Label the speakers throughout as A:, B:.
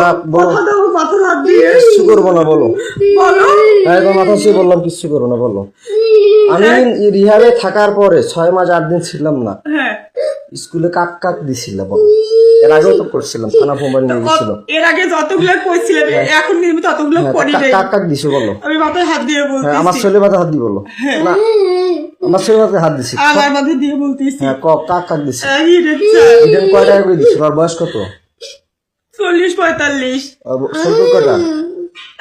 A: না বলো
B: কথা দাও মাথার হাত দিয়ে
A: কিচ্ছু করব না বলো।
B: বলো।
A: হ্যাঁ মাথা ছুঁয়ে বললাম কিচ্ছু করব না বলো। আমি রিহাবে থাকার পরে ছয় মাস আট দিন ছিলাম না
B: হ্যাঁ।
A: স্কুলে কাক কাক দিছিল বলো। এর আগেও তো করছিলাম থানা মোবাইল নিয়ে গেছিল
B: এর আগে যতগুলো কইছিলাম এখন ততগুলো করি নাই।
A: কাক কাক দিছো বলো।
B: আমি মাথায় হাত দিয়ে
A: হ্যাঁ আমার ছেলে মাথা হাত দি বলো। না আমার ছেলে মাথায় হাত দিছি।
B: আমার মাথায় দিয়ে বলতেছি।
A: হ্যাঁ কাক কাক দিছি। ইডেন কয় টাকা করে দিছিল আর বয়স কত?
B: চল্লিশ পঁয়তাল্লিশ।
A: কয়টা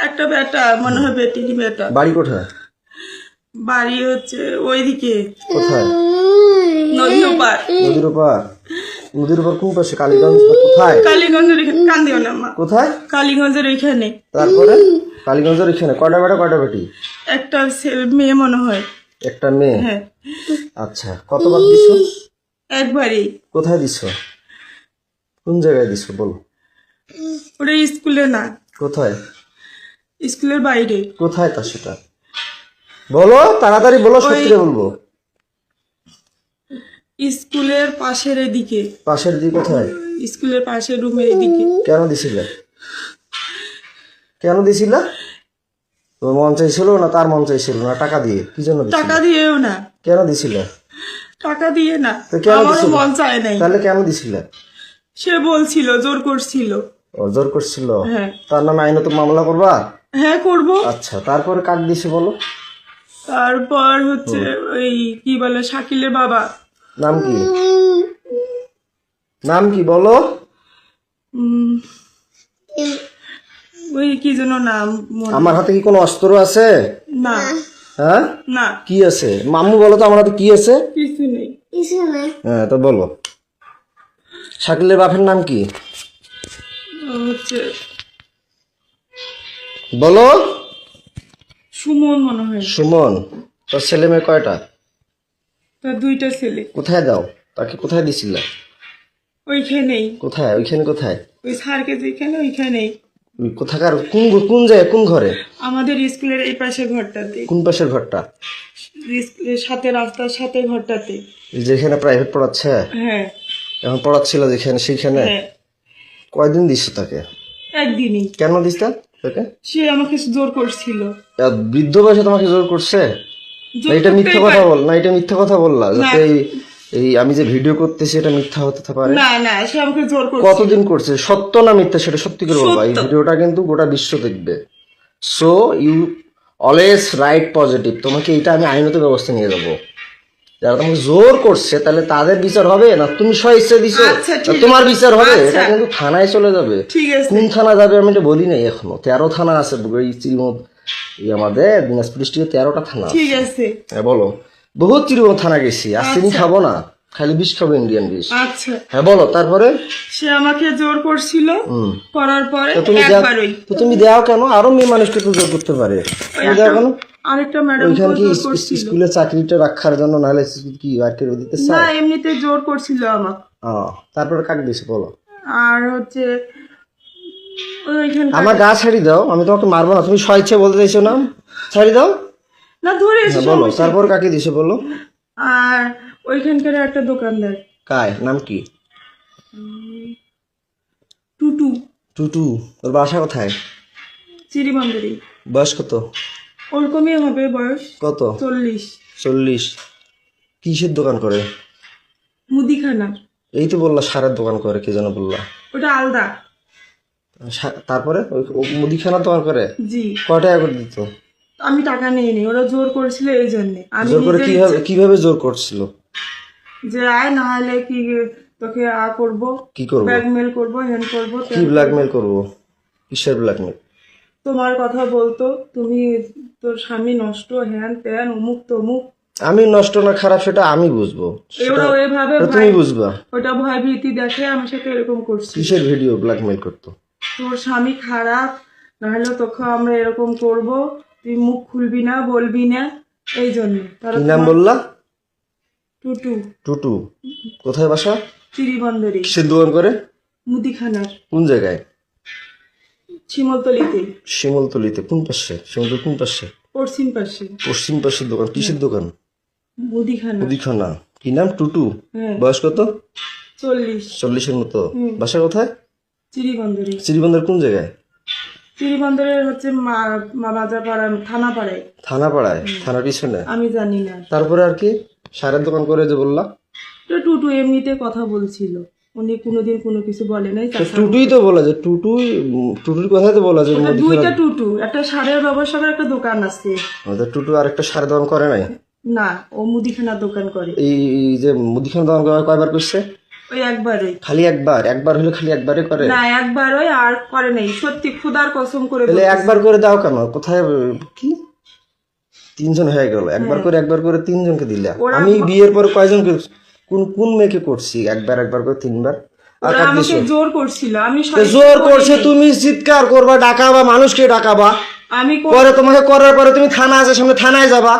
B: একটা বেটা মনে হয় বেটিনি বেটা।
A: বাড়ি কোথায়?
B: বাড়ি হচ্ছে ওইদিকে।
A: কোথায়?
B: নদীর ওপার।
A: নদীর ওপার? নদীর ওপার কোন পাশে? কালীগঞ্জ কোথায়?
B: কালীগঞ্জের কান্দিও না মা।
A: কোথায়?
B: কালীগঞ্জের ওইখানে।
A: তারপরে? কালীগঞ্জের এখানে কয়টা বেটা কয়টা বেটি?
B: একটা ছেলে মেয়ে মনে হয়।
A: একটা মেয়ে?
B: হ্যাঁ।
A: আচ্ছা কতবার দিছো?
B: একবারই।
A: কোথায় দিছো? কোন জায়গায় দিছো? বলো।
B: ওটা স্কুলে না।
A: কোথায়?
B: স্কুলের বাইরে।
A: কোথায় তা সেটা? বলো তাড়াতাড়ি বলো সত্যি বলব।
B: স্কুলের পাশের এদিকে।
A: পাশের দিকে কোথায়?
B: স্কুলের পাশের রুমের এদিকে।
A: কেন দিছিলে? কেন দিছিলা? তোমার মন চাইছিল না তার মন চাইছিল না টাকা দিয়ে? কি জন্য
B: টাকা দিয়েও না।
A: কেন দিছিলে?
B: টাকা দিয়ে না।
A: কেন
B: মন চায় নাই।
A: তাহলে কেন দিছিলে?
B: সে বলছিল জোর করছিল।
A: জোর করছিল।
B: হ্যাঁ।
A: তার নামে আইনত মামলা করবা?
B: হ্যাঁ করব।
A: আচ্ছা তারপরে কাক দিছে বলো?
B: তারপর হচ্ছে ওই কি বলে শাকিলের বাবা।
A: নাম কি? নাম কি বলো?
B: ওই কি যেন নাম
A: আমার হাতে কি কোনো অস্ত্র আছে?
B: না।
A: হ্যাঁ?
B: না।
A: কি আছে? মাম্মু বলো তো আমার হাতে কি আছে?
B: কিছু নেই।
A: হ্যাঁ তো বলো। শাকিলের বাপের নাম কি?
B: হচ্ছে।
A: বলো।
B: সুমন মনে হয়।
A: সুমন তোর ছেলে মেয়ে কয়টা?
B: তার দুইটা ছেলে।
A: কোথায় দাও? তাকে কোথায় দিছিল?
B: ওইখানেই।
A: কোথায়? ওইখানে কোথায়?
B: ওই স্যারকে যেখানে ওইখানেই।
A: কোথাকার? কোন কোন জায়গায় কোন ঘরে?
B: আমাদের স্কুলের এই পাশে ঘরটাতে।
A: কোন পাশের ঘরটা?
B: স্কুলের সাথে রাস্তার সাথে ঘরটাতে।
A: যেখানে প্রাইভেট পড়াচ্ছে?
B: হ্যাঁ।
A: এখন পড়াচ্ছিল যেখানে সেইখানে?
B: হ্যাঁ।
A: কয়দিন দিস তাকে?
B: একদিনই।
A: কেন দিস তা তাকে?
B: সে আমাকে জোর করছিল।
A: বৃদ্ধ বয়সে তোমাকে জোর করছে? না এটা মিথ্যা কথা বল না এটা মিথ্যা কথা বললা যাতে এই এই আমি যে ভিডিও করতেছি এটা মিথ্যা হতে পারে।
B: না না সে আমাকে জোর করছিল
A: কতদিন করছে? সত্য না মিথ্যা সেটা সত্যি করে বলবা এই ভিডিওটা কিন্তু গোটা বিশ্ব দেখবে। So you always right positive তোমাকে এটা আমি আইনত ব্যবস্থা নিয়ে যাব। যারা তোমাকে জোর করছে তাহলে তাদের বিচার হবে? না তুমি দিছো?
B: আচ্ছা,
A: তোমার বিচার হবে?
B: আচ্ছা।
A: এটা কিন্তু থানায় চলে যাবে। কোন থানা যাবে আমি এটা বলি নাই এখনও। তেরো থানা আছে আমাদের দিনাজপুর ডিস্ট্রিক্টে তেরোটা থানা
B: ঠিক আছে।
A: হ্যাঁ বলো। বহুত চিরিমত থানা গেছি। আর চিনি খাব না। খালি বিষ খাব ইন্ডিয়ান বিষ।
B: আচ্ছা।
A: হ্যাঁ বলো তারপরে?
B: সে আমাকে জোর করছিল। করার পরে
A: তুমি দেও
B: একবারই।
A: তো তুমি দেও কেন? আরও মেয়ে মানুষকে তো জোর করতে পারে। তুমি দেও কেন?
B: আরেকটা ম্যাডাম
A: ওইখানে কি স্কুলে চাকরিটা রাখার জন্য নাহলে কি আর কেউ দিতে
B: না এমনিতে জোর করছিল আমাকে।
A: ও, তারপরে কাক দিছে বলো?
B: আর হচ্ছে ওইখানে
A: আমার গা ছাড়ি দাও আমি তোমাকে মারবো না। তুমি স্বেচ্ছা বলতে চাইছো না? ছাড়ি দাও।
B: না ধরে এসে
A: হ্যাঁ, বলো তারপর কাকে দিছে বলো?
B: আর ওইখানকার একটা দোকানদার।
A: কায় নাম কি?
B: টুটু।
A: টুটু তোর বাসা কোথায়?
B: চিরিমন্দিরি
A: বয়স কত?
B: ওরকমই হবে বয়স।
A: কত?
B: চল্লিশ।
A: চল্লিশ। কিসের দোকান করে?
B: মুদিখানা
A: এই তো বললা সারের দোকান করে কে যেন বললা।
B: ওটা আলদা।
A: তারপরে? মুদিখানার দোকান করে?
B: জি।
A: কয় টাকা করে দিত?
B: আমি টাকা নিয়ে নি ওরা জোর করেছিল এই জন্য। আমি
A: জোর করে কীভাবে কীভাবে জোর করছিল?
B: যে আয় না হলে কি তোকে আ করব?
A: কি করব?
B: ব্ল্যাকমেল করব হ্যান করব
A: কি ব্ল্যাকমেল করব? কিসের ব্ল্যাকমেল?
B: তোমার কথা বলতো তুমি তোর স্বামী নষ্ট হ্যান ত্যান অমুক তমুক।
A: আমি নষ্ট না খারাপ সেটা আমি বুঝব।
B: ওরা ওইভাবে
A: তুমি বুঝবা।
B: ওটা ভয় ভীতি দেখে আমার সাথে এরকম করছি
A: কিসের ভিডিও ব্ল্যাকমেল করতো?
B: তোর স্বামী খারাপ নাহলে তোকে আমরা এরকম করব। তুই মুখ খুলবি না বলবি না। এই জন্য।
A: কি নাম বললা?
B: টুটু।
A: টুটু। কোথায় বাসা?
B: চিরিবন্দরে
A: কিসের দোকান করে?
B: মুদিখানার।
A: কোন জায়গায়?
B: শিমলতলিতে।
A: শিমলতলিতে কোন পাশে? শিমলতলি কোন পাশে?
B: পশ্চিম পাশে।
A: পশ্চিম পাশের দোকান কিসের দোকান?
B: মুদিখানা।
A: মুদিখানা। কি নাম? টুটু?
B: হ্যাঁ।
A: বয়স কত?
B: চল্লিশ।
A: চল্লিশের মতো। বাসা কোথায়?
B: চিড়িবন্দরে।
A: শ্রীবন্দর কোন জায়গায়?
B: চিড়িবন্দরের হচ্ছে বাজারপাড়া থানা পাড়ায়
A: থানা পাড়ায় থানার পিছনে?
B: আমি জানি না।
A: তারপরে আর কি? সারের দোকান করে যে বললা?
B: টুটু এমনিতে কথা বলছিল। উনি কোনোদিন কোনো কিছু বলে নাই
A: টুটুই তো বলা যে টুটুই টুটুর কথাই তো বলা যে
B: ওটা
A: মুদিখানা
B: দুইটা টুটু একটা সারের ব্যবসার একটা দোকান আছে।
A: টুটু আর একটা সারের দোকান করে নাই?
B: না ও মুদিখানার দোকান করে।
A: এই যে দোকান কয়- কয়বার করছে?
B: ওই একবারই।
A: খালি একবার? একবার হলে খালি একবারই করে?
B: না একবারই আর করে নাই। সত্যি খুদার কসম করে
A: তাহলে একবার করে দাও কেন? কোথায় কি? তিনজন হয়ে গেল। একবার করে একবার করে তিনজনকে দিলে। আমি বিয়ের পর কয়জনকে কোন কোন মেয়েকে করছি? একবার একবার করে তিনবার?
B: আমাকে জোর করছিল আমি
A: জোর করছে তুমি চিৎকার করবা ডাকাবা মানুষকে ডাকাবা।
B: আমি
A: পরে তোমাকে করার পরে তুমি থানা আছে সামনে থানায় যাবা।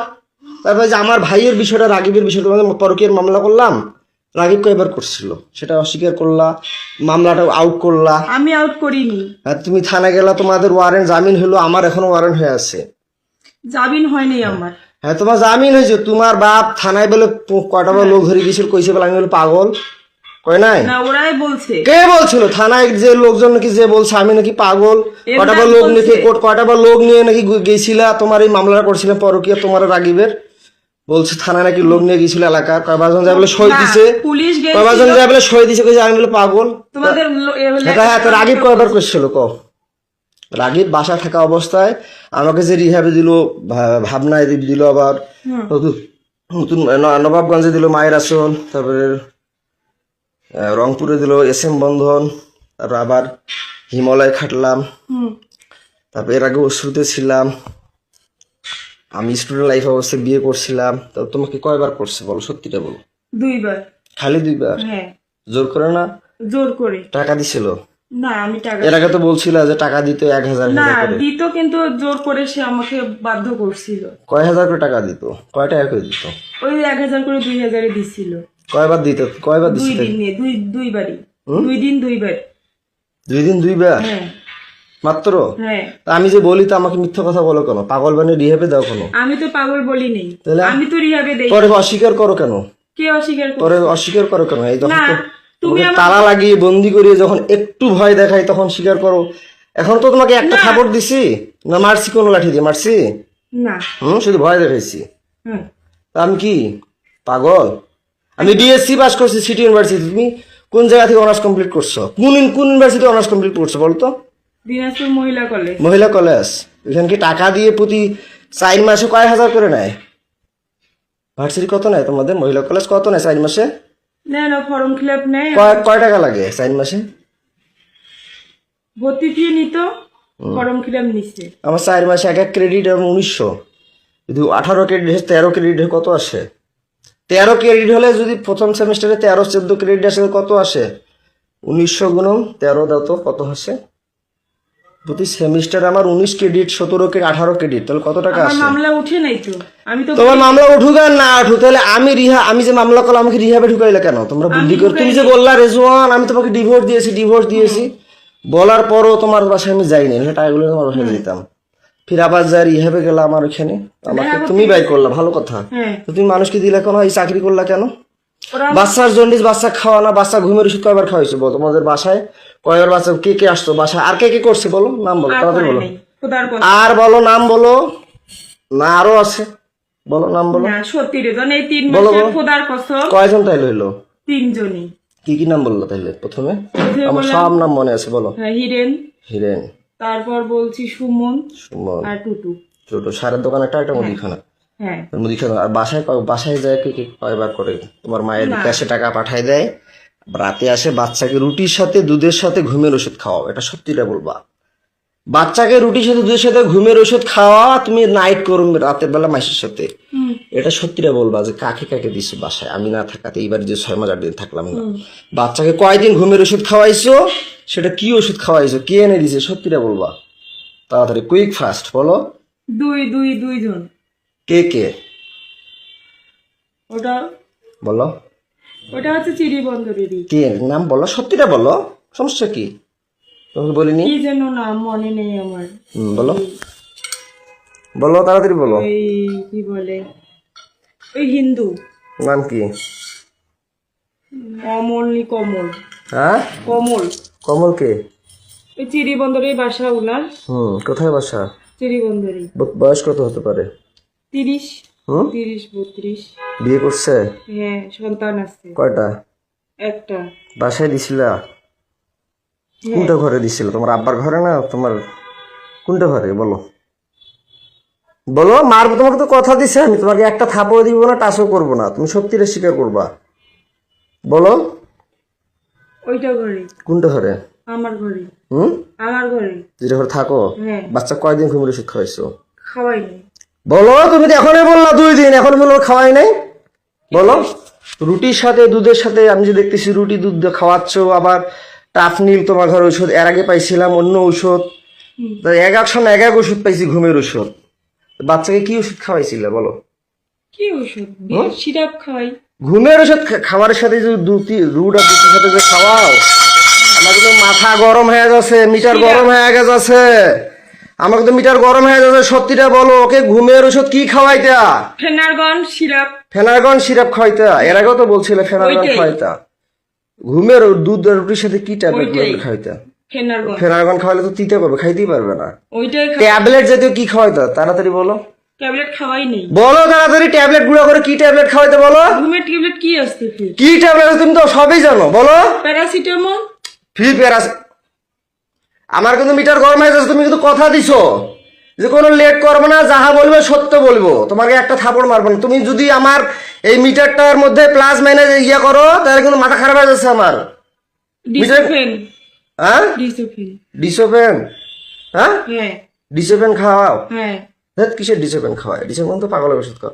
A: তারপরে যে আমার ভাইয়ের বিষয়টা রাগিবের বিষয়টা তোমাদের পরকীয়ার মামলা করলাম। রাগিব কয়বার করছিল? সেটা অস্বীকার করলা মামলাটা আউট করলা।
B: আমি আউট করিনি।
A: আর তুমি থানায় গেলা তোমাদের ওয়ারেন্ট জামিন হলো আমার এখনও ওয়ারেন্ট হয়ে আছে।
B: জামিন হয়নি আমার।
A: হ্যাঁ তোমার জামিন হয়েছে তোমার বাপ থানায় বলে কয়টা বলে লোক ধরে গেছিল কইছে বলে আমি বলে পাগল। কয় নাই?
B: ওরাই বলছে।
A: কে বলছিল? থানায় যে লোকজন নাকি যে বলছে আমি নাকি পাগল। কটা বার লোক। নাকি কটা বার লোক নিয়ে নাকি গেছিলা তোমার এই মামলাটা করছিলেন পরকিয়া তোমার রাগিবের। বলছে থানায় নাকি লোক নিয়ে গেছিল এলাকার কয়বারজন যায় বলে সই দিছে। কয়বারজন যায় বলে সই দিছে কইছে আমি বলে পাগল।
B: তোমাদের
A: হ্যাঁ তো রাগিব কয়বার করছিল ক রাগিব বাসা থাকা অবস্থায় আমাকে যে রিহাবে দিল ভাবনায় দিল আবার নতুন নতুন নবাবগঞ্জে দিল মায়ের আসন তারপরে রংপুরে দিল এস এম বন্ধন তারপর আবার হিমালয় খাটলাম তারপর এর আগে অশ্রুতে ছিলাম আমি স্টুডেন্ট লাইফ অবস্থায় বিয়ে করছিলাম তো তোমাকে কয়বার করছে বলো সত্যিটা বলো।
B: দুইবার।
A: খালি দুইবার?
B: হ্যাঁ।
A: জোর করে না?
B: জোর করে।
A: টাকা দিছিল?
B: না আমি টাকা
A: এর আগে তো বলছিল যে টাকা দিতে এক হাজার
B: না দিত কিন্তু জোর করে সে আমাকে বাধ্য করছিল।
A: কয় হাজার করে টাকা দিত? কয় টাকা করে দিত
B: ওই এক হাজার করে দুই হাজারে দিছিল।
A: কয়বার দিত কয়বার
B: দুই
A: দিছিল
B: দিনে দুই দুইবারই। দুই দিন দুইবার।
A: দুই দিন দুইবার?
B: হ্যাঁ।
A: মাত্র?
B: হ্যাঁ।
A: আমি যে বলি তো আমাকে মিথ্যা কথা বলো কেন? পাগল বানিয়ে রিহেবে দাও কেন?
B: আমি তো পাগল বলি নেই? আমি তো রিহাবে দেই।
A: পরে অস্বীকার করো কেন?
B: কে অস্বীকার করে
A: পরে অস্বীকার করো কেন? এই যখন তো-
B: তুমি
A: তালা লাগিয়ে বন্দি করিয়ে যখন একটু ভয় দেখাই তখন স্বীকার করো। এখন তো তোমাকে একটা থাপড় দিছি। না মারছি কোনো লাঠি দিয়ে মারছি?
B: না।
A: হুম শুধু ভয় দেখাইছি। আমি কি? পাগল? আমি ডিএসসি পাস করছি সিটি ইউনিভার্সিটি তুমি কোন জায়গা থেকে অনার্স কমপ্লিট করছ? কোন কোন ইউনিভার্সিটি অনার্স কমপ্লিট করছ বলতো
B: দিনাজপুর মহিলা কলেজ
A: মহিলা কলেজ এখানে কি টাকা দিয়ে প্রতি চার মাসে কয় হাজার করে নেয়? ভার্সিটি কত নেয় তোমাদের? মহিলা কলেজ কত নেয় চার মাসে?
B: না না ফর্ম ফিল আপ নেয়
A: কয় কয় টাকা লাগে সাইন মাসে?
B: ভর্তি ফি নিত ফর্ম ফিল আপ নিচ্ছে
A: আমার চার মাসে এক এক ক্রেডিট এবং উনিশশো। যদি আঠারো ক্রেডিট তেরো ক্রেডিট কত আসে? তেরো ক্রেডিট হলে যদি প্রথম সেমিস্টারে তেরো চোদ্দ ক্রেডিট আসে কত আসে? উনিশশো গুণ তেরো দাও তো কত আসে? প্রতি সেমিস্টার আমার উনিশ ক্রেডিট সতেরো ক্রেডিট আঠারো ক্রেডিট তাহলে কত টাকা আসে?
B: মামলা উঠে নাই তো। আমি তো
A: তোমার মামলা উঠুক আর না উঠুক তাহলে আমি রিহা আমি যে মামলা করলাম আমাকে রিহাবে ঢুকাইলে কেন? তোমরা বুদ্ধি করে তুমি যে বললা রেজওয়ান আমি তোমাকে ডিভোর্স দিয়েছি ডিভোর্স দিয়েছি। বলার পরও তোমার বাসায় আমি যাইনি টাকাগুলো তোমার বাসায় দিতাম। ফির আবার যা রিহাবে গেলাম আমার ওখানে আমাকে তুমি বাই করলা ভালো কথা।
B: হ্যাঁ।
A: তো তুমি মানুষকে দিলে কেন? এই চাকরি করলা কেন? বাচ্চার জন্ডিস বাচ্চা খাওয়া না বাচ্চা ঘুমের ওষুধ কয়বার খাওয়াইছো তোমাদের বাসায় কয়বার বাচ্চা কে কে আসতো বাসায়? আর কে কে করছে বলো? নাম বলো তাড়াতাড়ি বলো। আর বলো নাম বলো। না আরও আছে। বলো নাম বলো।
B: সত্যি রে জন এই তিন
A: বলো,
B: মাসে
A: বলো।
B: খোদার কসম।
A: কয়জন তাইলে হইল?
B: তিনজনই।
A: কি কি নাম বলল তাইলে প্রথমে? আমার সব নাম মনে আছে বলো।
B: হ্যাঁ, হিরেন।
A: হিরেন।
B: তারপর বলছি সুমন।
A: সুমন।
B: আর টুটু।
A: ছোট সারের দোকান একটা একটা মুদিখানা।
B: হ্যাঁ।
A: মুদিখানা আর বাসায় বাসায় যায় কি কি কয়বার করে? তোমার মায়ের কাছে টাকা পাঠায় দেয়। রাতে আসে বাচ্চাকে রুটির সাথে দুধের সাথে ঘুমের ওষুধ খাওয়াও। এটা সত্যিটা বলবা। বাচ্চাকে রুটির সাথে দুধের সাথে ঘুমের ওষুধ খাওয়া তুমি নাইট করো রাতের বেলা মাসের সাথে। এটা সত্যিটা বলবা যে কাকে কাকে দিছো বাসায়? আমি না থাকাতে এইবার যে ছয় মাস আট দিন থাকলাম না। বাচ্চাকে কয়দিন ঘুমের ওষুধ খাওয়াইছো? সেটা কি ওষুধ খাওয়াইছো? কে এনে দিছে? সত্যিটা বলবা। তাড়াতাড়ি কুইক ফাস্ট বলো।
B: দুই দুই দুইজন।
A: কে কে?
B: ওটা
A: বলো।
B: ওটা হচ্ছে চিড়ি বন্দরেরই।
A: কে নাম বলো? সত্যিটা বলো। সমস্যা কি? তোমাকে বলিনি?
B: কি যেন নাম মনে নেই আমার।
A: হুম, বলো। বলো তাড়াতাড়ি বলো।
B: ওই কি বলে? ওই হিন্দু।
A: নাম কি?
B: অমল নি কমল।
A: হ্যাঁ?
B: কমল।
A: কমল কে?
B: ওই চিড়ি বন্দরের বাসা উনার
A: হুম কোথায় বাসা?
B: চিড়ি বন্দরে
A: বয়স কত হতে পারে?
B: তিরিশ।
A: হুম?
B: তিরিশ বত্রিশ।
A: বিয়ে করছে?
B: হ্যাঁ সন্তান আছে।
A: কয়টা?
B: একটা।
A: বাসায় দিছিলা?
B: হ্যাঁ।
A: কোনটা ঘরে দিছিল? তোমার আব্বার ঘরে না তোমার কোনটা ঘরে? বলো। বলো মার তোমাকে তো কথা দিছে আমি। তোমাকে একটা থাপড় দিব না টাচও করব না। তুমি সত্যিটা স্বীকার করবা। বলো।
B: ওইটা ঘরে।
A: কোনটা ঘরে?
B: আমার ঘরে।
A: হুম?
B: আমার ঘরে।
A: যেটা ঘরে থাকো?
B: হ্যাঁ।
A: বাচ্চা কয়দিন ঘুমের ওষুধ খাওয়াইছো
B: খাওয়াইনি।
A: বলো তুমি তো এখনই বললা দুই দিন এখন বলো খাওয়াই নাই। বলো। রুটির সাথে দুধের সাথে আমি যে দেখতেছি রুটি দুধ খাওয়াচ্ছ আবার টাফ নীল তোমার ঘর ঔষধ এর আগে পাইছিলাম অন্য ঔষধ। এক এক সময় এক এক ওষুধ পাইছি ঘুমের ওষুধ বাচ্চাকে কি ওষুধ খাওয়াইছিলে বলো?
B: কি ওষুধ সিরাপ খাওয়াই।
A: ঘুমের ওষুধ খাবারের সাথে যে দুটি রুট আর দুটির সাথে যে খাওয়াও আমার মাথা গরম হয়ে যাচ্ছে মিটার গরম হয়ে গেছে। আমার তো মিটার গরম হয়ে যাচ্ছে সত্যিটা বলো ওকে ঘুমের ওষুধ কি খাওয়াইতা?
B: Phenergan syrup.
A: ফেনারগন সিরাপ খাওয়াইতা? এর আগেও তো বলছিলে ফেনারগন খাওয়াইতা। ঘুমের দুধ আর রুটির সাথে কি ট্যাবলেট। খাওয়াইতা?
B: ফেনারগন।
A: খাওয়ালে তো তিতে করবে খাইতেই পারবে না। ট্যাবলেট জাতীয় কি খাওয়াইতা? তাড়াতাড়ি বলো।
B: ট্যাবলেট খাওয়াই নেই।
A: বলো তাড়াতাড়ি ট্যাবলেট গুঁড়ো করে কি ট্যাবলেট খাওয়াইতে বলো?
B: ঘুমের ট্যাবলেট কি আসতে
A: কি ট্যাবলেট তুমি তো সবই জানো বলো।
B: প্যারাসিটামল?
A: ফ্রি প্যারাস আমার কিন্তু মিটার গরম হয়ে যাচ্ছে তুমি কিন্তু কথা দিছো। যে কোনো লেট করবে না যাহা বলবে সত্য বলব। তোমাকে একটা থাপড় মারবো না। তুমি যদি আমার এই মিটারটার মধ্যে প্লাস মাইনাস ইয়া করো তাহলে কিন্তু মাথা খারাপ হয়ে যাচ্ছে আমার।
B: ডিসোফেন
A: হ্যাঁ?
B: ডিসোফেন
A: ডিসোপেন হ্যাঁ?
B: হ্যাঁ।
A: খাওয়াও।
B: হ্যাঁ।
A: কিসের ডিসোপেন খাওয়ায়? ডিসোপেন তো পাগলের ওষুধ খাও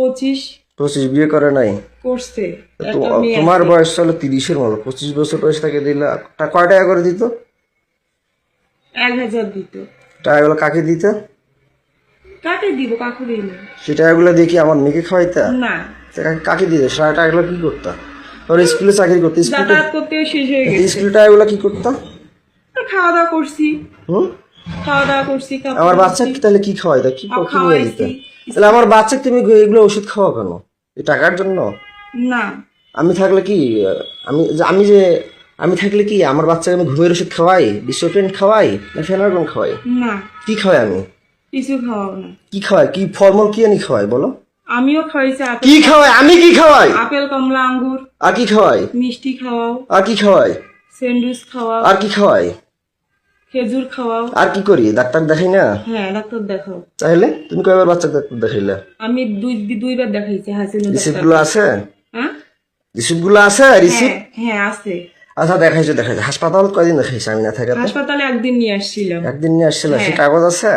B: পঁচিশ
A: পঁচিশ বিয়ে করে নাই?
B: করছে।
A: তো
B: একটা মেয়ে
A: তোমার বয়স চলো তিরিশের মতো। পঁচিশ বছর বয়স তাকে দিলা। তা কয় টাকা করে দিত?
B: এক হাজার দিত।
A: টাকাগুলো কাকে দিত?
B: কাকে দিব কাকু
A: সেই টাকাগুলো দিয়ে কি আমার মেয়েকে খাওয়াইতা?
B: না।
A: তা কাকে- কাকে দিতে? সারা টাকাগুলো কি করতা? ওর স্কুলে চাকরি করতে। স্কুলে
B: যাতায়াত করতেও শেষ হয়ে গেছে।
A: স্কুলে টাকাগুলো কি করতা?
B: আর খাওয়া দাওয়া করছি।
A: হুম?
B: খাওয়া দাওয়া করছি কাপড়
A: আমার বাচ্চা কি তাহলে কি খাওয়াইতা? কি কি নিয়ে দিতে
B: খাওয়াইছি।
A: তাহলে আমার বাচ্চাকে তুমি এগুলো ওষুধ খাওয়া কেন? এই টাকার জন্য?
B: না।
A: আমি থাকলে কি আমি যে- আমি যে আমি থাকলে কি আমার বাচ্চাকে আমি ঘুমের ওষুধ খাওয়াই? ডিসোপেন খাওয়াই? না ফেনারগন খাওয়াই?
B: না।
A: কি খাওয়াই আমি?
B: কিছু খাওয়াও না।
A: কি খাওয়াই? কি ফর্মাল কি আনি খাওয়াই বলো?
B: আমিও খাওয়াইছি আপেল
A: কি খাওয়াই? আমি কি খাওয়াই?
B: আপেল কমলা আঙ্গুর।
A: আর কি খাওয়াই?
B: মিষ্টি খাওয়াও।
A: আর কি খাওয়াই?
B: স্যান্ডউইচ খাওয়াও।
A: আর কি খাওয়াই?
B: খেজুর খাওয়াও।
A: আর কি করি? ডাক্তার দেখাই না?
B: হ্যাঁ ডাক্তার দেখাও।
A: তাহলে তুমি কয়বার বাচ্চাকে ডাক্তার দেখাইলে?
B: আমি দুই দুইবার দেখাইছি হাসিনা
A: রিসিপ্ট
B: ডাক্তার
A: আছে?
B: হ্যাঁ
A: রিসিপ্ট আছে? রিসিপ্ট?
B: হ্যাঁ হ্যাঁ আছে।
A: আচ্ছা দেখাইছো দেখাইছো। হাসপাতাল কয়দিন দেখাইছো আমি না থাকাতে?
B: হাসপাতালে একদিন নিয়ে আসছিলাম।
A: একদিন নিয়ে আসছিল? সে কাগজ আছে?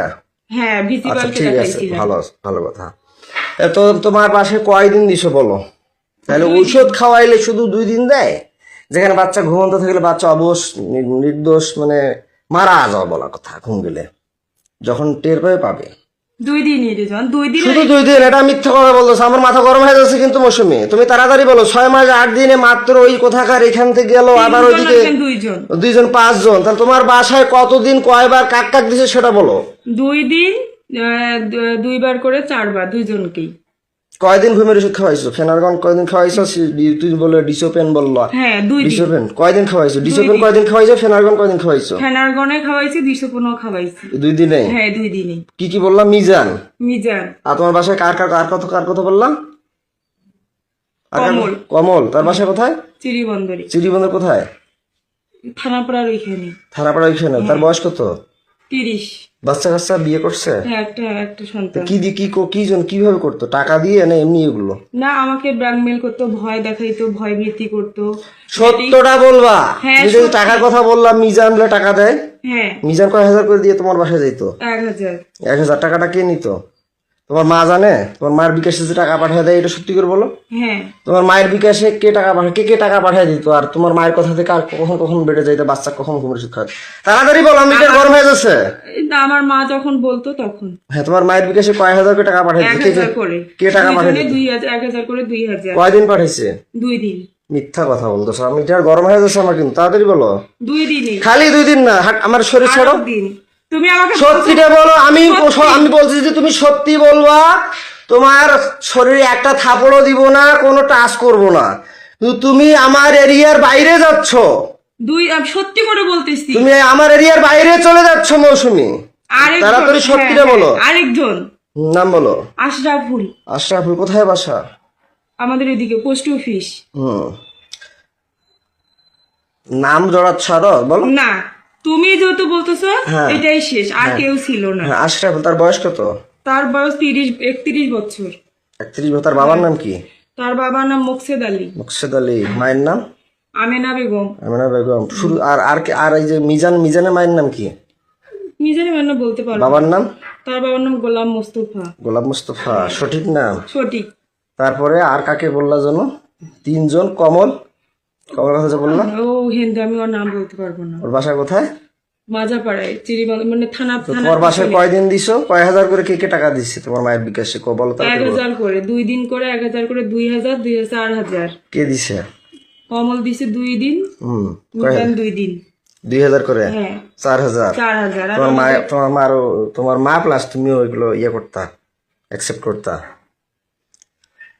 B: হ্যাঁ
A: আচ্ছা ঠিক আছে ভালো ভালো কথা। তো তোমার পাশে কয়দিন দিছো বলো? তাহলে ঔষধ খাওয়াইলে শুধু দুই দিন দেয়? যেখানে বাচ্চা ঘুমন্ত থাকলে বাচ্চা অবশ নির্দোষ মানে মারা যাওয়া বলা কথা ঘুম গেলে। যখন টের পাবে পাবে।
B: দুই দিনই দুই দিন
A: শুধু দুই দিন এটা মিথ্যা কথা বলতেছে। আমার মাথা গরম হয়ে যাচ্ছে কিন্তু মৌসুমি। তুমি তাড়াতাড়ি বলো ছয় মাস আট দিনে মাত্র ওই কোথাকার এখান থেকে গেল আবার ওইদিকে
B: দুইজন?
A: পাঁচজন। তাহলে তোমার বাসায় কতদিন কয়বার কাক কাক দিছে সেটা বলো।
B: দুই দিন দুইবার করে চারবার দুইজনকেই।
A: কয়দিন ঘুমের ওষুধ খাওয়াইছো? ফেনারগন কয়দিন খাওয়াইছো? তুই বলে ডিসোপেন বলল।
B: হ্যাঁ দুই দিন।
A: ডিসোপেন কয়দিন খাওয়াইছো? ডিসোপেন কয়দিন খাওয়াইছো? ফেনারগন কয়দিন খাওয়াইছো?
B: ফেনারগনে খাওয়াইছি পনেরো খাওয়াইছি।
A: দুই দিনে?
B: হ্যাঁ দুই দিনই
A: কি কি বললাম মিজান।
B: মিজান।
A: আর তোমার বাসায় কার কার কার কথা কার কথা বললাম
B: কমল।
A: কমল। তার বাসা কোথায়?
B: চিরিবন্দরে
A: চিড়িবন্দর কোথায়?
B: থানাপাড়ার ওইখানে।
A: থানাপাড়া ওইখানে। তার বয়স কত?
B: তিরিশ।
A: বাচ্চা কাচ্চা বিয়ে করছে?
B: হ্যাঁ একটা একটা সন্তান।
A: কি দিয়ে কি কি জন কীভাবে করতো? টাকা দিয়ে না এমনি এগুলো?
B: না আমাকে ব্ল্যাকমেল করতো ভয় দেখাইতো ভয় ভীতি করতো।
A: সত্যটা বলবা?
B: হ্যাঁ,
A: যদি টাকার কথা বললাম মিজান বলে টাকা দেয়?
B: হ্যাঁ।
A: মিজান কয় হাজার করে দিয়ে তোমার বাসায় যাইতো?
B: এক হাজার।
A: এক হাজার টাকাটা কে নিত? তোমার মা জানে? তোমার মায়ের বিকাশে যে টাকা পাঠিয়ে দেয় এটা সত্যি করে বলো?
B: হ্যাঁ।
A: তোমার মায়ের বিকাশে কে টাকা পাঠায়? কে কে টাকা পাঠিয়ে দিত? আর তোমার মায়ের কথা থেকে আর কখন কখন বেড়ে যাইতো বাচ্চা কখন ঘুমের ওষুধ খায় তাড়াতাড়ি বলো আমি এটা গরম হয়ে যাচ্ছে
B: আমার মা যখন বলতো তখন।
A: হ্যাঁ তোমার মায়ের বিকাশে কয় হাজার করে টাকা পাঠিয়ে দিত? কে টাকা পাঠিয়ে দিত?
B: এক হাজার করে দুই হাজার।
A: কয়দিন পাঠাইছে
B: দুই দিন।
A: মিথ্যা কথা বলতেছো। আমি এটা গরম হয়ে যাচ্ছে আমার কিন্তু? তাড়াতাড়ি বলো।
B: দুই দিনই।
A: খালি দুই দিন না আমার শরীর ছাড়ো।
B: দিন তুমি আমাকে
A: সত্যিটা বলো আমি আমি বলছি যে তুমি সত্যি বলবা তোমার শরীরে একটা থাপড়ও দিব না কোনো টাচ করব না। তুমি আমার এরিয়ার বাইরে যাচ্ছ।
B: দুই সত্যি করে বলতেছি।
A: তুমি আমার এরিয়ার বাইরে চলে যাচ্ছ মৌসুমি। তাড়াতাড়ি সত্যিটা
B: হ্যাঁ,
A: বলো।
B: হ্যাঁ, আরেকজন।
A: নাম বলো।
B: আশরাফুল।
A: আশরাফুল কোথায় বাসা?
B: আমাদের এদিকে পোস্ট অফিস।
A: হুম। নাম জড়াচ্ছ আরও বলো।
B: না। তুমি যেহেতু বলতেছো
A: হ্যাঁ।
B: এটাই শেষ আর কেউ ছিল না।
A: হ্যাঁ আশরাফুল তার বয়স কত?
B: তার বয়স তিরিশ একত্রিশ বছর।
A: একত্রিশ বছর তার বাবার নাম কি?
B: তার বাবার নাম মোকসেদ আলী।
A: মুকসেদ আলী মায়ের নাম?
B: আমেনা বেগম।
A: আমিনা বেগম শুরু আর আর আর এই যে মিজান মিজানের মায়ের নাম কি?
B: নিজের মানে বলতে পারব।
A: বাবার নাম?
B: তার বাবার নাম গোলাম মোস্তফা।
A: গোলাপ মুস্তফা সঠিক নাম?
B: সঠিক।
A: তারপরে আর কাকে বললা যেন? তিনজন কমল কমল কথা
B: ও হিন্দু আমি ওর নাম বলতে পারব না।
A: ওর বাসা কোথায়?
B: মাজাপাড়ায় চিরিবালা মানে থানা
A: তোমার বাসায় কয়দিন দিছো? কয় হাজার করে কে কে টাকা দিচ্ছে তোমার মায়ের বিকাশে? ক বলো
B: এক হাজার করে দুই দিন করে এক হাজার করে দুই হাজার দুই হাজার চার হাজার।
A: কে দিছে?
B: কমল দিছে দুই দিন
A: হুম
B: দুই দিন।
A: দুই হাজার করে?
B: হ্যাঁ।
A: চার হাজার? তোমার মা তোমার মা তোমার মা প্লাস তুমিও ওইগুলো ইয়ে করতা অ্যাকসেপ্ট করতা?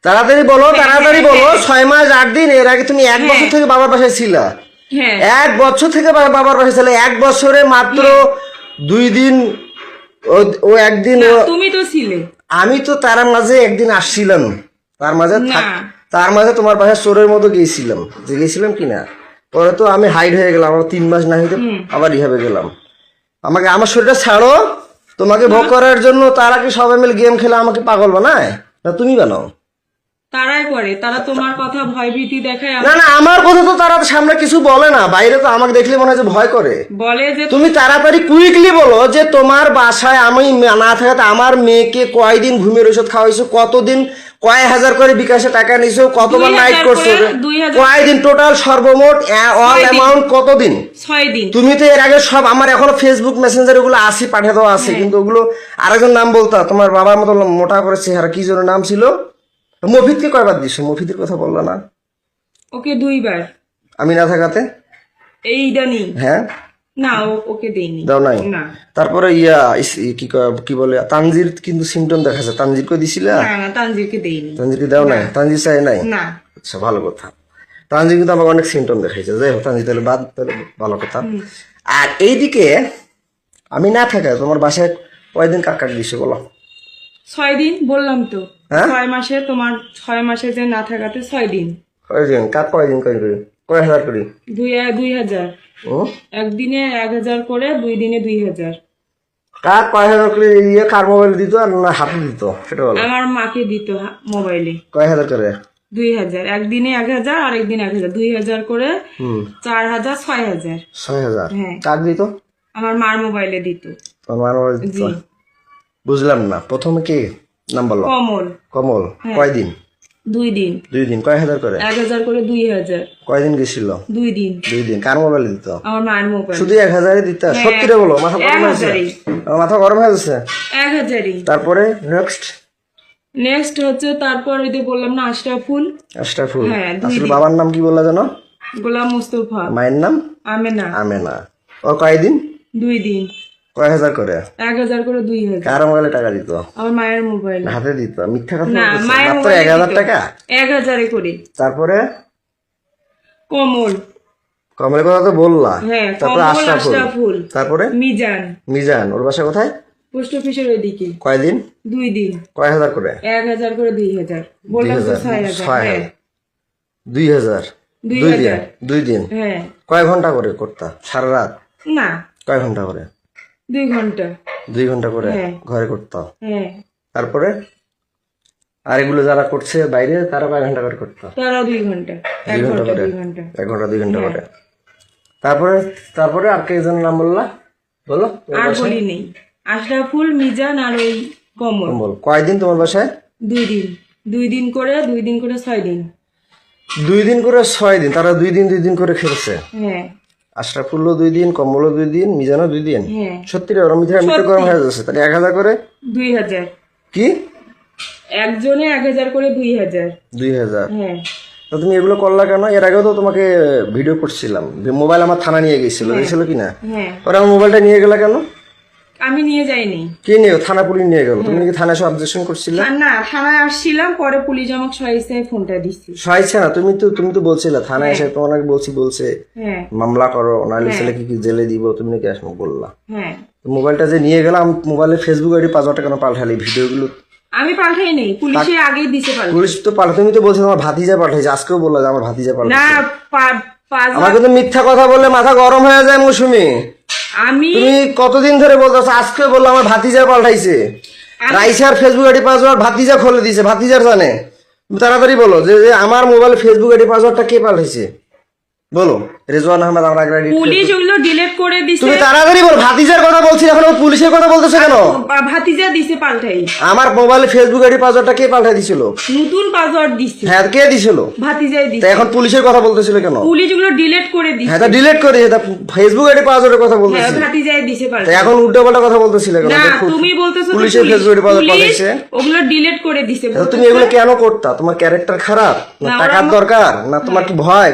A: তাড়াতাড়ি বলো তাড়াতাড়ি বলো ছয় মাস আট দিন এর আগে তুমি এক বছর থেকে বাবার বাসায় ছিলা।
B: হ্যাঁ।
A: এক বছর থেকে বাবার বাসায় ছিল। এক বছরে মাত্র দুই দিন ও- একদিন ও-
B: তুমি তো ছিলে।
A: আমি তো তার মাঝে একদিন আসছিলাম। তার মাঝে তার মাঝে তোমার বাসায় চোরের মতো গিয়েছিলাম। যে গেছিলাম কিনা? পরে তো আমি হাইড হয়ে গেলাম। আমার তিন মাস না হইতে আবার রিহাবে গেলাম। আমাকে আমার শরীরটা ছাড়ো। তোমাকে ভোগ করার জন্য তারা কি সবাই মিলে গেম খেলে আমাকে পাগল বানায়? না তুমি বানাও।
B: তারাই করে তারা তোমার কথা ভয়ভীতি দেখায়
A: না না আমার কথা তো তারা সামনে কিছু বলে না বাইরে তো আমাকে দেখলে মনে হয় যে ভয় করে।
B: বলে যে
A: তুমি তাড়াতাড়ি কুইকলি বলো যে তোমার বাসায় আমি না থাকাতে আমার মেয়েকে কয়দিন ঘুমের ওষুধ খাওয়াইছো কতদিন কয় হাজার করে বিকাশে টাকা নিছো কতবার নাইট করছ কয়দিন টোটাল সর্বমোট অল অ্যামাউন্ট কতদিন?
B: ছয় দিন।
A: তুমি তো এর আগে সব আমার এখনও ফেসবুক মেসেঞ্জার ওগুলো আসি পাঠিয়ে দেওয়া
B: হ্যাঁ।
A: আছে কিন্তু ওগুলো আরেকজন নাম বলতা তোমার বাবার মতো মোটা করে চেহারা কি জন্য নাম ছিল? মফিদকে কয়বার দিছো মফিদের কথা বললা না।
B: ওকে দুইবার।
A: আমি না থাকাতে?
B: এই ইদানিং?
A: হ্যাঁ।
B: না ওকে দেইনি
A: দাও নাই?
B: না।
A: তারপরে ইয়া কি কি বলে তানজির কিন্তু সিমটম দেখা যায় তানজির কই দিছিলা?
B: না না তানজিরকে দেইনি
A: তানজিরকে দাও নাই? তানজির চাই নাই?
B: না।
A: আচ্ছা ভালো কথা। তানজির কিন্তু আমাকে অনেক সিমটম দেখাইছে। যাই হোক তানজির তাহলে বাদ তাহলে ভালো কথা। আর এইদিকে আমি না থাকা তোমার বাসায় কয়দিন কাকাক দিছে বলো?
B: ছয় দিন বললাম তো।
A: হ্যাঁ?
B: ছয় মাসে তোমার ছয় মাসে যে না থাকাতে ছয় দিন।
A: কয়দিন কাক কয়দিন কয় করি কয় হাজার করি?
B: দুই দুই হাজার।
A: ও?
B: একদিনে এক হাজার করে দুই দিনে দুই হাজার।
A: কাক কয় হাজার করে? ইয়ে কার মোবাইল দিত আর না হাতে দিত? সেটা বলো।
B: আমার মাকে দিত মোবাইলে
A: কয় হাজার করে?
B: দুই হাজার। একদিনে এক হাজার আর একদিন এক হাজার। দুই হাজার করে চার হাজার ছয় হাজার।
A: ছয় হাজার।
B: হ্যাঁ।
A: কাক দিত?
B: আমার মার মোবাইলে দিত।
A: তোমার মোবাইল দিত। বুঝলাম না। প্রথমে কে নাম বলো
B: কমল।
A: কমল
B: হ্যাঁ।
A: কয়দিন?
B: দুই দিন।
A: দুই দিন কয় হাজার করে?
B: এক হাজার করে দুই হাজার।
A: কয়দিন গেছিল?
B: দুই দিন।
A: দুই দিন। কার মোবাইল দিত?
B: আমার মায়ের মোবাইল
A: শুধু এক দিত? সত্যি রে বলো মাথা গরম হয়েছে মাথা গরম হয়ে যাচ্ছে
B: এক হাজারই।
A: তারপরে নেক্সট
B: নেক্সট হচ্ছে তারপর ওই যে বললাম না আশরাফুল
A: আশরাফুল
B: হ্যাঁ,
A: আসলে বাবার নাম কি বললা জানো
B: গোলাম মুস্তফা।
A: মায়ের নাম?
B: আমেনা।
A: আমেনা। ও কয়দিন?
B: দুই দিন।
A: কয় হাজার করে?
B: এক হাজার করে দুই হাজার।
A: কার মোবাইলে টাকা দিত?
B: আমার মায়ের মোবাইল।
A: হাতে দিত? মিথ্যা কথা
B: না মায়ের মোবাইল
A: এক হাজার টাকা?
B: এক হাজারে করে।
A: তারপরে?
B: কমল।
A: কমলের কথা তো বললা।
B: হ্যাঁ
A: তারপরে আশরাফুল।
B: আশরাফুল।
A: তারপরে?
B: মিজান।
A: মিজান। ওর বাসা কোথায়?
B: পোস্ট অফিসের ওইদিকে।
A: কয়দিন?
B: দুই দিন
A: কয় হাজার করে?
B: এক হাজার করে দুই হাজার।
A: দুই
B: বললাম তো
A: হাজার
B: ছয় হাজার
A: ছয়
B: হ্যাঁ।
A: দুই হাজার?
B: দুই
A: দিন দুই দিন?
B: হ্যাঁ।
A: কয় ঘণ্টা করে করতা? সারা রাত?
B: না।
A: কয় ঘণ্টা করে?
B: দুই ঘণ্টা।
A: দুই ঘণ্টা করে
B: হ্যাঁ।
A: ঘরে করতা।
B: হ্যাঁ।
A: তারপরে আর এগুলো যারা করছে বাইরে তারা কয় ঘণ্টা করে করতো?
B: তারা দুই ঘণ্টা।
A: দুই
B: ঘণ্টা
A: করে। এক ঘণ্টা দুই ঘণ্টা করে। তারপরে তারপরে আর কে যেন নাম বললা? বলো
B: আর বলি নেই। আশরাফুল মিজান আর ওই কম্বল
A: কয়দিন তোমার বাসায়?
B: দুই দিন। দুই দিন করে দুই দিন করে ছয় দিন।
A: দুই দিন করে ছয় দিন। তারা দুই দিন দুই দিন করে খেয়েছে?
B: হ্যাঁ।
A: আশরাফুল্লো দুই দিন কমলও দুই দিন মিজানও দুই দিন?
B: হ্যাঁ।
A: সত্যি রে ওরা মিঠে গরম হয়ে যাচ্ছে তাহলে এক হাজার করে?
B: দুই হাজার।
A: কি?
B: একজনে এক হাজার করে দুই হাজার।
A: দুই হাজার।
B: হ্যাঁ।
A: তো তুমি এগুলো করলা কেন? এর আগেও তো তোমাকে ভিডিও করছিলাম। মোবাইল আমার থানা নিয়ে গেছিল। গেছিল কি না
B: হ্যাঁ।
A: ওরা আমার মোবাইলটা নিয়ে গেলা কেন?
B: আমি নিয়ে যাইনি।
A: কে নিয়ে? থানা পুলিশ নিয়ে গেল। তুমি নাকি থানায় অবজেকশন করছিলে?
B: না থানায় আসছিলাম পরে পুলিশ আমাকে সহিসে ফোনটা দিচ্ছি
A: সহাইছে না? তুমি তো তুমি তো বলছিলে থানায় এসে তোমার নাকি বলছি বলছে
B: হ্যাঁ।
A: মামলা করো নাহলে ছেলেকে কি জেলে দিব? তুমি নাকি আসব বললা।
B: হ্যাঁ।
A: মোবাইলটা যে নিয়ে গেলাম মোবাইলে ফেসবুক আইডি পাসওয়ার্ডটা কেন পাল্টালি ভিডিওগুলো
B: আমি পাল্টাই নেই পুলিশে আগেই দিছে পাল্টা
A: পুলিশ তো পাল্টা তুমি তো বলছো তোমার ভাতিজা পাল্টাইছে আজকেও বললা যে আমার ভাতিজা পাল্টা
B: না পাঁচ
A: আমার কিন্তু মিথ্যা কথা বললে মাথা গরম হয়ে যায় মৌসুমি।
B: আমি
A: তুমি কতদিন ধরে বলতেছ? আজকে বলল আমার ভাতিজা পাল্টাইছে। রাইসার ফেসবুক আইডি পাসওয়ার্ড ভাতিজা খুলে দিছে ভাতিজার জানে। তাড়াতাড়ি বলো যে যে আমার মোবাইল ফেসবুক আইডি পাসওয়ার্ডটা কে পাল্টাইছে? বলো রেজওয়ান আহমেদ আমার আগে
B: পুলিশ ওগুলো ডিলেট করে দিছে।
A: তুমি তাড়াতাড়ি বলো ভাতিজার কথা বলছি এখন ও পুলিশের কথা বলতেছো কেন?
B: ভাতিজা দিছে পাল্টাই।
A: আমার মোবাইলে ফেসবুক আইডি পাসওয়ার্ডটা কে পাল্টাই দিছিল?
B: নতুন পাসওয়ার্ড দিছে।
A: হ্যাঁ কে দিছিল?
B: ভাতিজাই দিছে।
A: এখন পুলিশের কথা বলতেছিল কেন?
B: পুলিশ ওগুলো ডিলেট করে দিছে।
A: হ্যাঁ তা ডিলিট করে দিয়েছে, তা ফেসবুক আইডি পাসওয়ার্ডের কথা
B: হ্যাঁ ভাতিজাই দিছে
A: তা
B: পাল্টা
A: এখন উল্টো পাল্টা কথা বলতেছিলে কেন?
B: না তুমি বলতেছো
A: পুলিশের ফেসবুক আইডি পাসওয়ার্ড পাল্টাইছে।
B: ওগুলো ডিলিট করে দিছে।
A: তুমি এগুলো কেন করতা? তোমার ক্যারেক্টার খারাপ? না, টাকার দরকার? না তোমার কি ভয়?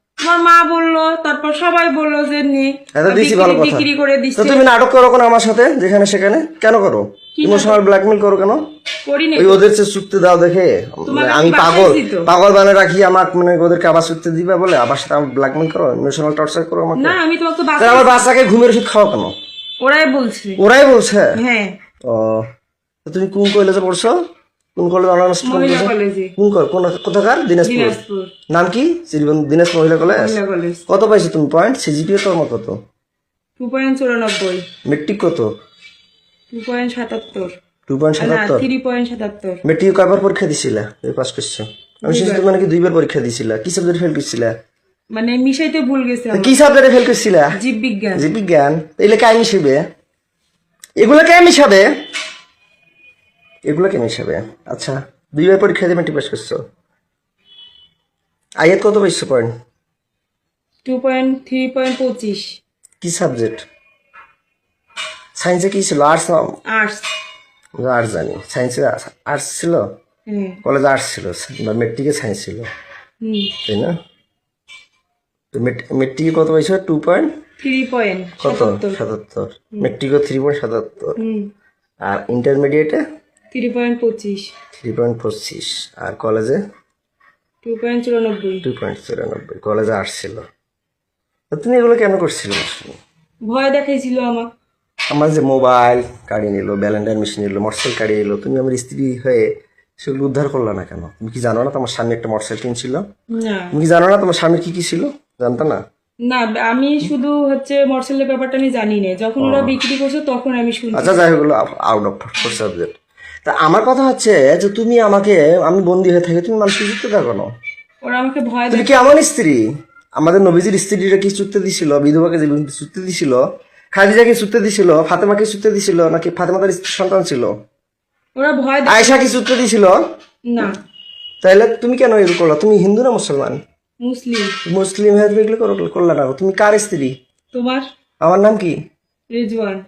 B: তোমার মা বলল তারপর সবাই বলল যে নি
A: এত দিছি ভালো কথা।
B: বিক্রি করে
A: তো তুমি নাটক করো কেন আমার সাথে যেখানে সেখানে? কেন করো? ইমোশনাল ব্ল্যাকমেল করো কেন? ওই ওদের চেয়ে চুক্তি দাও দেখে। আমি পাগল। পাগল বানিয়ে রাখি আমাকে মানে ওদেরকে আবার চুক্তি দিবে বলে আবার সাথে আমার ব্ল্যাকমেল করো ইমোশনাল টর্চার করো আমাকে।
B: না আমি তোমাকে তো
A: আমার বাচ্চাকে ঘুমের ওষুধ খাওয়া কেন?
B: ওরাই বলছে।
A: ওরাই বলছে?
B: হ্যাঁ।
A: ও তুমি কোন কলেজে পড়ছো? কোন কলেজ অনার্স কোন কোথাকার? দিনাজপুর। নাম কি? দিনাজ মহিলা কলেজ কত পাইছো তুমি? পয়েন্ট সিজিপিএ তোমার কত?
B: টু পয়েন্ট চুরানব্বই।
A: মেট্রিক কত?
B: টু পয়েন্ট সাতাত্তর।
A: টু পয়েন্ট সাতাত্তর।
B: থ্রি পয়েন্ট সাতাত্তর।
A: মেট্রিক কয়বার পরীক্ষা দিছিলা? তুমি পাস করছ। আমি শুনছি তুমি নাকি দুইবার পরীক্ষা দিছিলা। কি সাবজেক্ট ফেল করছিলা?
B: মানে মিশাইতে ভুল গেছে
A: কি সাবজেক্টে ফেল করছিলা?
B: জীব বিজ্ঞান
A: যে বিজ্ঞান এগুলো কে মিশাবে এগুলো কে মিশাবে? এগুলো কেন হিসাবে আচ্ছা দুইবার পরীক্ষা দিয়ে মেট্রিক পাস করছ। আইয়াত কত পাইছো point
B: two point three point পঁচিশ।
A: কি সাবজেক্ট সায়েন্সে কি ছিল? আর্টস
B: আর্টস
A: আর্টস জানি। সায়েন্সে আর্টস ছিল? কলেজে আর্টস ছিল। বা মেট্রিকে সায়েন্স ছিল। তাই না? তো মেট্রিকে কত পাইছো? টু পয়েন্ট
B: থ্রি পয়েন্ট
A: কত? সাতাত্তর। মেট্রিকও থ্রি পয়েন্ট সাতাত্তর। আর ইন্টারমিডিয়েটে
B: থ্রি পয়েন্ট পঁচিশ।
A: থ্রি পয়েন্ট পঁচিশ। আর কলেজে?
B: টু পয়েন্ট চুরানব্বই।
A: টু পয়েন্ট চুরানব্বই। কলেজে আর্টস ছিল তো তুমি এগুলো কেন করছিলে
B: ভয় দেখাইছিল আমার।
A: আমার যে মোবাইল কাড়িয়ে নিল ব্যালেন্ডার মেশিন নিল মোটরসাইকেল কাড়িয়ে নিল তুমি আমার স্ত্রী হয়ে সেগুলো উদ্ধার করলা না কেন? তুমি কি জানো না তোমার স্বামী একটা মোটরসাইকেল কিনছিল? তুমি কি জানো না তোমার স্বামীর কি কি ছিল? জানতো না?
B: না আমি শুধু হচ্ছে মরসেলের ব্যাপারটা আমি জানি না। যখন ওরা বিক্রি করছে তখন আমি শুনছি।
A: আচ্ছা যাই হোক আউট অফ সাবজেক্ট তা আমার কথা হচ্ছে যে তুমি আমাকে আমি বন্দি হয়ে থাকি তুমি মানুষকে যুক্ত দেখো না।
B: ওরা আমাকে ভয়
A: তুমি কি এমন স্ত্রী? আমাদের নবীজির স্ত্রীরা কি চুক্তি দিছিল? বিধবাকে যে চুক্তি দিছিল? খাদিজাকে চুক্তি দিছিল? ফাতেমাকে চুক্তি দিছিল? নাকি ফাতেমাদের স্ত্রী সন্তান ছিল?
B: ওরা ভয়
A: আয়সা কি চুক্তি দিছিল?
B: না।
A: তাইলে তুমি কেন এগুলো করলা? তুমি হিন্দু না মুসলমান?
B: মুসলিম।
A: মুসলিম হয়ে তুমি এগুলো করলা না। তুমি কার স্ত্রী?
B: তোমার?
A: আমার নাম কি?
B: রেজওয়ান।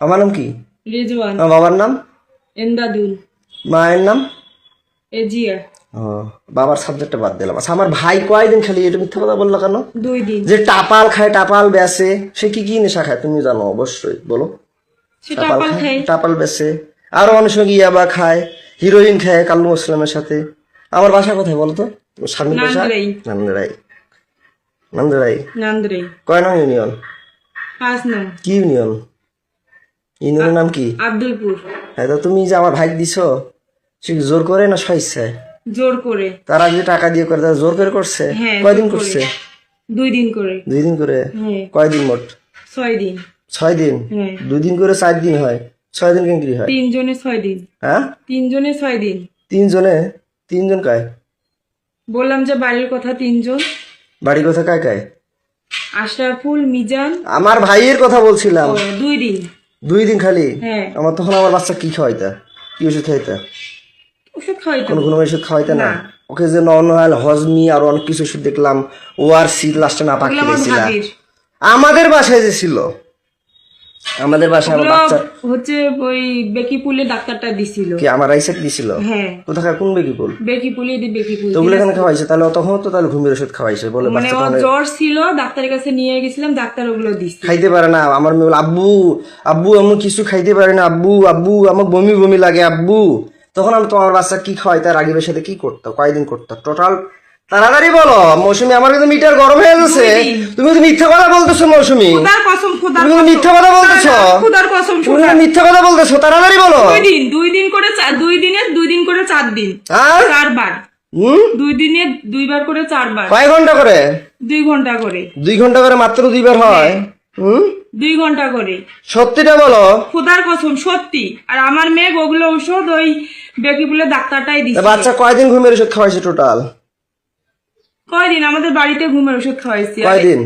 A: আমার নাম কি?
B: রেজওয়ান।
A: আমার বাবার নাম?
B: এন্দাদুল।
A: মায়ের নাম?
B: এজিয়া।
A: ও, বাবার সাবজেক্টটা বাদ দিলাম। আচ্ছা আমার ভাই কয়দিন খালি এটা মিথ্যা কথা বলল কেন?
B: দুই দিন।
A: যে টাপাল খায় টাপাল বেচে সে কি কি নেশা খায় তুমি জানো অবশ্যই বলো। টাপাল খায় টাপাল বেচে। আরও অনেক সঙ্গে ইয়াবা খায় হিরোইন খায় কাল্লু মুসলামের সাথে। আমার বাসা কোথায় বলো তো? স্বামীর বাসা?
B: নান্দরাই।
A: নান্দরাই। নান্দরাই। কয় নং ইউনিয়ন?
B: পাঁচ নং।
A: কি ইউনিয়ন? ইউনিয়নের নাম কি?
B: আব্দুলপুর।
A: হ্যাঁ তো তুমি যে আমার ভাই দিছ সে কি জোর করে না স্বেচ্ছায়
B: জোর করে।
A: তারা যদি টাকা দিয়ে করে তারা জোর করে করছে?
B: হ্যাঁ,
A: কয়দিন
B: করে।
A: করছে?
B: দুই দিন করে।
A: দুই দিন করে?
B: হ্যাঁ।
A: কয়দিন মোট?
B: ছয় দিন।
A: ছয় দিন?
B: হ্যাঁ।
A: দুই দিন করে চার দিন হয়। ছয় দিন কেন হয়?
B: তিনজনে ছয় দিন।
A: হ্যাঁ?
B: তিনজনে ছয় দিন।
A: তিনজনে? তিনজন কায়?
B: বললাম যে বাড়ির কথা তিনজন।
A: বাড়ি কথা কায় কায়?
B: আশরাফুল মিজান।
A: আমার ভাইয়ের কথা বলছিলাম।
B: ও, দুই দিন।
A: দুই দিন খালি?
B: হ্যাঁ।
A: আমার তখন আমার বাচ্চা কি খাওয়াইতা? কি ওষুধ খাইতা?
B: ওষুধ খাওয়াইতো।
A: কোনো কোনো ওষুধ খাওয়াইতা না। ওকে যে নর্মাল হজমি আর অনেক কিছু ওষুধ দেখলাম ও আর সি লাস্টে না
B: পাকিয়ে
A: আমাদের বাসায় যে ছিল আমাদের বাসায় আমার বাচ্চা
B: হচ্ছে ওই বেকিপুলে ডাক্তারটা দিছিল।
A: কি আমার আইসেট দিছিল?
B: হ্যাঁ।
A: কোথাকার কোন বেগি বল
B: বেকিপুলে দি বেকিপুল
A: তো ওগুলো এখানে খাওয়াইছে তাহলে তখন তো তাহলে ঘুমের ওষুধ খাওয়াইছে বলে
B: মানে
A: বাচ্চা
B: ওর জ্বর ছিল ডাক্তারের কাছে নিয়ে গেছিলাম ডাক্তার ওগুলো দিচ্ছে
A: খাইতে পারে না আমার মেয়ে আব্বু আব্বু আমি কিছু খাইতে পারি না আব্বু আব্বু আমার বমি বমি লাগে আব্বু। তখন আমি তোমার বাচ্চা কি খাওয়াইতে রাগিবের সাথে কি করতো কয়দিন করতো? টোটাল তাড়াতাড়ি বলো মৌসুমি আমার কিন্তু মিটার গরম হয়ে গেছে। তুমি তো মিথ্যা কথা বলতেছো মৌসুমি।
B: খুদার কসম খুদার
A: তুমি কিন্তু মিথ্যা কথা বলতেছো।
B: খুদার কসম
A: তুমি মিথ্যা কথা বলতেছো তাড়াতাড়ি বলো।
B: দুই দিন দুই দিন করে দুই দিনে দুই দিন করে চার দিন।
A: হ্যাঁ
B: চারবার। দুই দিনে দুইবার করে চারবার।
A: কয় ঘণ্টা করে?
B: দুই ঘণ্টা করে।
A: দুই ঘণ্টা করে মাত্র দুইবার হয়। হুম?
B: দুই ঘণ্টা করে।
A: সত্যিটা বলো।
B: খুদার কসম সত্যি। আর আমার মেয়ে ওগুলো ঔষধ ওই বেকিপুলে ডাক্তারটাই দিচ্ছে
A: বাচ্চা কয়দিন ঘুমের ওষুধ খাওয়াইছে টোটাল
B: কয়দিন? আমাদের বাড়িতে ঘুমের ওষুধ খাওয়াইছি।
A: কয়দিন?